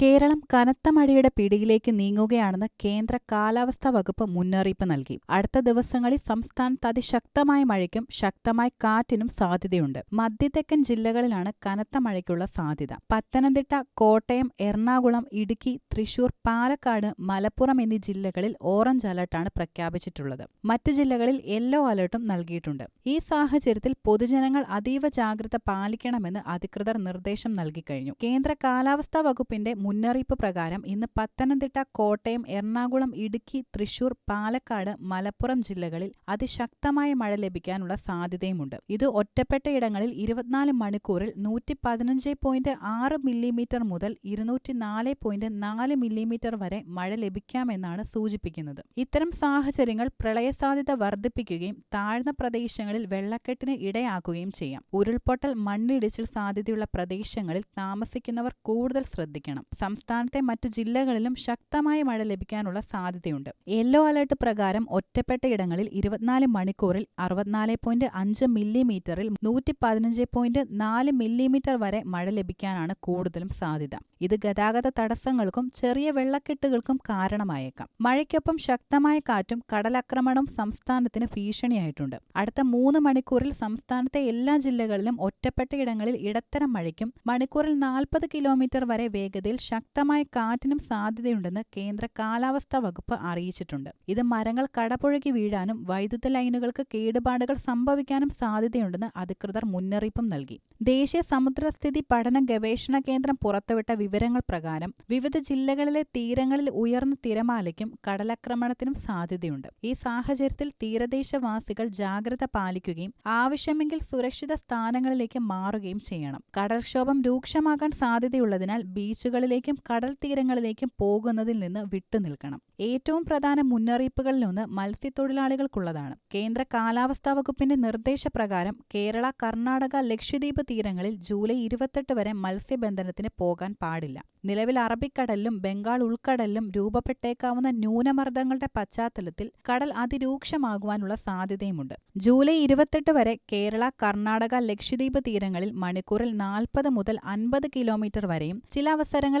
കേരളം കനത്ത മഴയുടെ പിടിയിലേക്ക് നീങ്ങുകയാണെന്ന് കേന്ദ്ര കാലാവസ്ഥാ വകുപ്പ് മുന്നറിയിപ്പ് നൽകി. അടുത്ത ദിവസങ്ങളിൽ സംസ്ഥാനത്ത് അതിശക്തമായ മഴയ്ക്കും ശക്തമായ കാറ്റിനും സാധ്യതയുണ്ട്. മധ്യതെക്കൻ ജില്ലകളിലാണ് കനത്ത മഴയ്ക്കുള്ള സാധ്യത. പത്തനംതിട്ട കോട്ടയം എറണാകുളം ഇടുക്കി തൃശൂർ പാലക്കാട് മലപ്പുറം എന്നീ ജില്ലകളിൽ ഓറഞ്ച് അലർട്ടാണ് പ്രഖ്യാപിച്ചിട്ടുള്ളത്. മറ്റ് ജില്ലകളിൽ യെല്ലോ അലർട്ടും നൽകിയിട്ടുണ്ട്. ഈ സാഹചര്യത്തിൽ പൊതുജനങ്ങൾ അതീവ ജാഗ്രത പാലിക്കണമെന്ന് അധികൃതർ നിർദ്ദേശം നൽകിക്കഴിഞ്ഞു. കേന്ദ്ര കാലാവസ്ഥാ വകുപ്പിന്റെ മുന്നറിയിപ്പ് പ്രകാരം ഇന്ന് പത്തനംതിട്ട കോട്ടയം എറണാകുളം ഇടുക്കി തൃശൂർ പാലക്കാട് മലപ്പുറം ജില്ലകളിൽ അതിശക്തമായ മഴ ലഭിക്കാനുള്ള സാധ്യതയുമുണ്ട്. ഇത് ഒറ്റപ്പെട്ട ഇടങ്ങളിൽ ഇരുപത്തിനാല് മണിക്കൂറിൽ നൂറ്റി പതിനഞ്ച് പോയിന്റ് ആറ് മില്ലിമീറ്റർ മുതൽ ഇരുന്നൂറ്റി നാല് പോയിന്റ് നാല് മില്ലിമീറ്റർ വരെ മഴ ലഭിക്കാമെന്നാണ് സൂചിപ്പിക്കുന്നത്. ഇത്തരം സാഹചര്യങ്ങൾ പ്രളയസാധ്യത വർദ്ധിപ്പിക്കുകയും താഴ്ന്ന പ്രദേശങ്ങളിൽ വെള്ളക്കെട്ടിന് ഇടയാക്കുകയും ചെയ്യാം. ഉരുൾപൊട്ടൽ മണ്ണിടിച്ചിൽ സാധ്യതയുള്ള പ്രദേശങ്ങളിൽ താമസിക്കുന്നവർ കൂടുതൽ ശ്രദ്ധിക്കണം. സംസ്ഥാനത്തെ മറ്റു ജില്ലകളിലും ശക്തമായ മഴ ലഭിക്കാനുള്ള സാധ്യതയുണ്ട്. യെല്ലോ അലർട്ട് പ്രകാരം ഒറ്റപ്പെട്ട ഇടങ്ങളിൽ ഇരുപത്തിനാല് മണിക്കൂറിൽ അറുപത്തിനാല് പോയിന്റ് അഞ്ച് മില്ലിമീറ്ററിൽ നൂറ്റി പതിനഞ്ച് പോയിന്റ് നാല് മില്ലിമീറ്റർ വരെ മഴ ലഭിക്കാനാണ് കൂടുതലും സാധ്യത. ഇത് ഗതാഗത തടസ്സങ്ങൾക്കും ചെറിയ വെള്ളക്കെട്ടുകൾക്കും കാരണമായേക്കാം. മഴയ്ക്കൊപ്പം ശക്തമായ കാറ്റും കടലാക്രമണവും സംസ്ഥാനത്തിന് ഭീഷണിയായിട്ടുണ്ട്. അടുത്ത മൂന്ന് മണിക്കൂറിൽ സംസ്ഥാനത്തെ എല്ലാ ജില്ലകളിലും ഒറ്റപ്പെട്ട ഇടങ്ങളിൽ ഇടത്തരം മഴയ്ക്കും മണിക്കൂറിൽ നാൽപ്പത് കിലോമീറ്റർ വരെ വേഗതയിൽ ശക്തമായ കാറ്റിനും സാധ്യതയുണ്ടെന്ന് കേന്ദ്ര കാലാവസ്ഥാ വകുപ്പ് അറിയിച്ചിട്ടുണ്ട്. ഇത് മരങ്ങൾ കടപുഴകി വീഴാനും വൈദ്യുത ലൈനുകൾക്ക് കേടുപാടുകൾ സംഭവിക്കാനും സാധ്യതയുണ്ടെന്ന് അധികൃതർ മുന്നറിയിപ്പും നൽകി. ദേശീയ സമുദ്രസ്ഥിതി പഠന ഗവേഷണ കേന്ദ്രം പുറത്തുവിട്ട വിവരങ്ങൾ പ്രകാരം വിവിധ ജില്ലകളിലെ തീരങ്ങളിൽ ഉയർന്ന തിരമാലയ്ക്കും കടലാക്രമണത്തിനും സാധ്യതയുണ്ട്. ഈ സാഹചര്യത്തിൽ തീരദേശവാസികൾ ജാഗ്രത പാലിക്കുകയും ആവശ്യമെങ്കിൽ സുരക്ഷിത സ്ഥാനങ്ങളിലേക്ക് മാറുകയും ചെയ്യണം. കടൽക്ഷോഭം രൂക്ഷമാകാൻ സാധ്യതയുള്ളതിനാൽ ബീച്ചുകളിലേക്കും കടൽ തീരങ്ങളിലേക്കും പോകുന്നതിൽ നിന്ന് വിട്ടുനിൽക്കണം ഏറ്റവും പ്രധാന മുന്നറിയിപ്പുകളിലൊന്ന് മത്സ്യത്തൊഴിലാളികൾക്കുള്ളതാണ്. കേന്ദ്ര കാലാവസ്ഥാ വകുപ്പിന്റെ നിർദ്ദേശപ്രകാരം കേരള കർണാടക ലക്ഷദ്വീപ് തീരങ്ങളിൽ ജൂലൈ ഇരുപത്തെട്ട് വരെ മത്സ്യബന്ധനത്തിന് പോകാൻ പാടില്ല. നിലവിൽ അറബിക്കടലിലും ബംഗാൾ ഉൾക്കടലിലും രൂപപ്പെട്ടേക്കാവുന്ന ന്യൂനമർദ്ദങ്ങളുടെ പശ്ചാത്തലത്തിൽ കടൽ അതിരൂക്ഷമാകുവാനുള്ള സാധ്യതയുമുണ്ട്. ജൂലൈ ഇരുപത്തെട്ട് വരെ കേരള കർണാടക ലക്ഷദ്വീപ് തീരങ്ങളിൽ മണിക്കൂറിൽ നാൽപ്പത് മുതൽ അൻപത് കിലോമീറ്റർ വരെയും ചില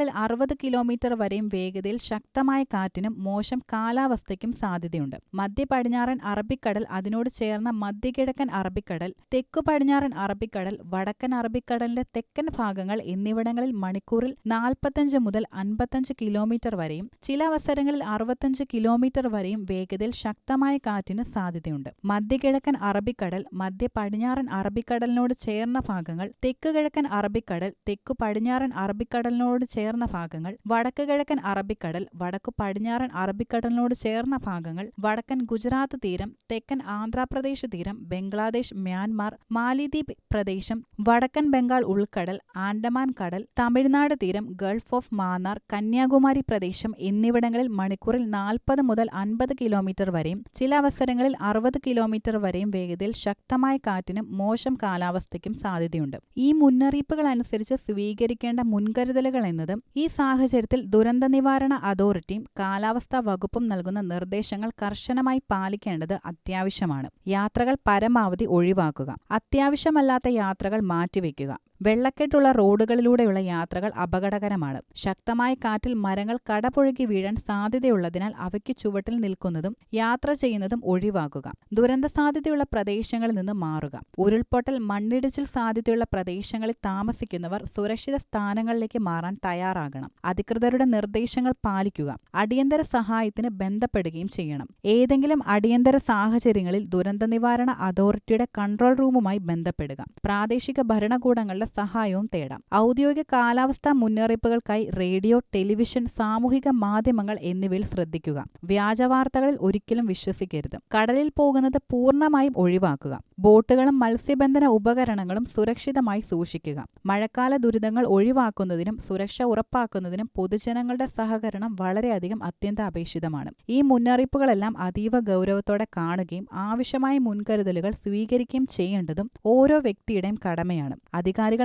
അറുപത് കിലോമീറ്റർ വരെയും വേഗതയിൽ ശക്തമായ കാറ്റിനും മോശം കാലാവസ്ഥയ്ക്കും സാധ്യതയുണ്ട്. മധ്യ പടിഞ്ഞാറൻ അറബിക്കടൽ അതിനോട് ചേർന്ന മധ്യകിഴക്കൻ അറബിക്കടൽ തെക്കു പടിഞ്ഞാറൻ അറബിക്കടൽ വടക്കൻ അറബിക്കടലിന്റെ തെക്കൻ ഭാഗങ്ങൾ എന്നിവിടങ്ങളിൽ മണിക്കൂറിൽ നാൽപ്പത്തഞ്ച് മുതൽ അൻപത്തഞ്ച് കിലോമീറ്റർ വരെയും ചില അവസരങ്ങളിൽ അറുപത്തഞ്ച് കിലോമീറ്റർ വരെയും വേഗതയിൽ ശക്തമായ കാറ്റിന് സാധ്യതയുണ്ട്. മധ്യകിഴക്കൻ അറബിക്കടൽ മധ്യ പടിഞ്ഞാറൻ അറബിക്കടലിനോട് ചേർന്ന ഭാഗങ്ങൾ തെക്ക് കിഴക്കൻ അറബിക്കടൽ തെക്കു പടിഞ്ഞാറൻ അറബിക്കടലിനോട് ചേർന്ന ഭാഗങ്ങൾ വടക്ക് കിഴക്കൻ അറബിക്കടൽ വടക്കു പടിഞ്ഞാറൻ അറബിക്കടലിനോട് ചേർന്ന ഭാഗങ്ങൾ വടക്കൻ ഗുജറാത്ത് തീരം തെക്കൻ ആന്ധ്രാപ്രദേശ് തീരം ബംഗ്ലാദേശ് മ്യാൻമാർ മാലിദ്വീപ് പ്രദേശം വടക്കൻ ബംഗാൾ ഉൾക്കടൽ ആൻഡമാൻ കടൽ തമിഴ്നാട് തീരം ഗൾഫ് ഓഫ് മാന്നാർ കന്യാകുമാരി പ്രദേശം എന്നിവിടങ്ങളിൽ മണിക്കൂറിൽ നാൽപ്പത് മുതൽ അൻപത് കിലോമീറ്റർ വരെയും ചില അവസരങ്ങളിൽ അറുപത് കിലോമീറ്റർ വരെയും വേഗതയിൽ ശക്തമായ കാറ്റിനും മോശം കാലാവസ്ഥയ്ക്കും സാധ്യതയുണ്ട്. ഈ മുന്നറിയിപ്പുകൾ അനുസരിച്ച് സ്വീകരിക്കേണ്ട മുൻകരുതലുകൾ എന്നത് ഈ സാഹചര്യത്തിൽ ദുരന്ത നിവാരണ അതോറിറ്റിയും കാലാവസ്ഥാ വകുപ്പും നൽകുന്ന നിർദ്ദേശങ്ങൾ കർശനമായി പാലിക്കേണ്ടത് അത്യാവശ്യമാണ്. യാത്രകൾ പരമാവധി ഒഴിവാക്കുക. അത്യാവശ്യമല്ലാത്ത യാത്രകൾ മാറ്റിവെക്കുക. വെള്ളക്കെട്ടുള്ള റോഡുകളിലൂടെയുള്ള യാത്രകൾ അപകടകരമാണ്. ശക്തമായ കാറ്റിൽ മരങ്ങൾ കടപുഴകി വീഴാൻ സാധ്യതയുള്ളതിനാൽ അവയ്ക്ക് ചുവട്ടിൽ നിൽക്കുന്നതും യാത്ര ചെയ്യുന്നതും ഒഴിവാക്കുക. ദുരന്ത സാധ്യതയുള്ള പ്രദേശങ്ങളിൽ നിന്ന് മാറുക. ഉരുൾപൊട്ടൽ മണ്ണിടിച്ചിൽ സാധ്യതയുള്ള പ്രദേശങ്ങളിൽ താമസിക്കുന്നവർ സുരക്ഷിത സ്ഥാനങ്ങളിലേക്ക് മാറാൻ തയ്യാറാകണം. അധികൃതരുടെ നിർദ്ദേശങ്ങൾ പാലിക്കുക. അടിയന്തര സഹായത്തിന് ബന്ധപ്പെടുകയും ചെയ്യണം. ഏതെങ്കിലും അടിയന്തര സാഹചര്യങ്ങളിൽ ദുരന്ത നിവാരണ അതോറിറ്റിയുടെ കൺട്രോൾ റൂമുമായി ബന്ധപ്പെടുക. പ്രാദേശിക ഭരണകൂടങ്ങളുടെ സഹായവും തേടാം. ഔദ്യോഗിക കാലാവസ്ഥാ മുന്നറിയിപ്പുകൾക്കായി റേഡിയോ ടെലിവിഷൻ സാമൂഹിക മാധ്യമങ്ങൾ എന്നിവയിൽ ശ്രദ്ധിക്കുക. വ്യാജവാർത്തകളിൽ ഒരിക്കലും വിശ്വസിക്കരുത്. കടലിൽ പോകുന്നത് പൂർണമായും ഒഴിവാക്കുക. ബോട്ടുകളും മത്സ്യബന്ധന ഉപകരണങ്ങളും സുരക്ഷിതമായി സൂക്ഷിക്കുക. മഴക്കാല ദുരിതങ്ങൾ ഒഴിവാക്കുന്നതിനും സുരക്ഷ ഉറപ്പാക്കുന്നതിനും പൊതുജനങ്ങളുടെ സഹകരണം വളരെയധികം അത്യന്താപേക്ഷിതമാണ്. ഈ മുന്നറിയിപ്പുകളെല്ലാം അതീവ ഗൗരവത്തോടെ കാണുകയും ആവശ്യമായ മുൻകരുതലുകൾ സ്വീകരിക്കുകയും ചെയ്യേണ്ടതും ഓരോ വ്യക്തിയുടെയും കടമയാണ്.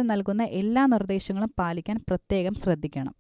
നൽകുന്ന എല്ലാ നിർദ്ദേശങ്ങളും പാലിക്കാൻ പ്രത്യേകം ശ്രദ്ധിക്കണം.